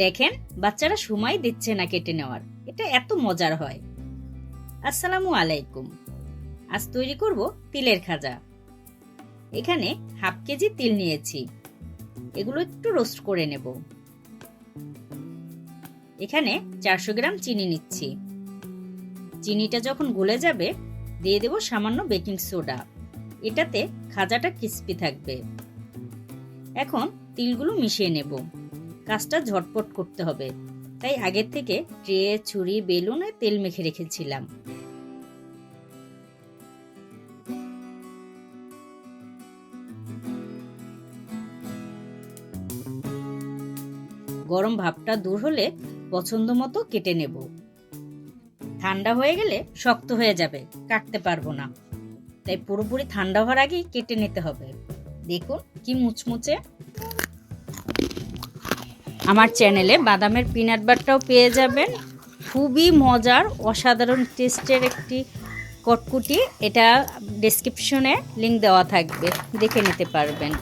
দেখেন, বাচ্চারা সময় দিচ্ছে না কেটে নেওয়ার। এটা এত মজার হয়। আসসালামু আলাইকুম। আজ তৈরি করব তিলের খাজা। এখানে হাফ কেজি তিল নিয়েছি। এগুলো একটু রোস্ট করে নেব। এখানে চারশো গ্রাম চিনি নিচ্ছি। চিনিটা যখন গলে যাবে, দিয়ে দেব সামান্য বেকিং সোডা। এটাতে খাজাটা ক্রিস্পি থাকবে। এখন তিলগুলো মিশিয়ে নেব। কাজটা ঝটপট করতে হবে। তাই আগের থেকে ট্রে, ছুরি, বেলুনে তেল মেখে রেখেছিলাম। গরম ভাবটা দূর হলে পছন্দ মতো কেটে নেব। ঠান্ডা হয়ে গেলে শক্ত হয়ে যাবে, কাটতে পারব না। তাই পুরোপুরি ঠান্ডা হওয়ার আগেই কেটে নিতে হবে। দেখুন কি মুচমুচে। আমার চ্যানেলে বাদামের পিনাট বাটারটাও পেয়ে যাবেন। খুবই মজার, অসাধারণ টেস্টের একটি কটকুটি। এটা ডেসক্রিপশনে লিংক দেওয়া থাকবে, দেখে নিতে পারবেন।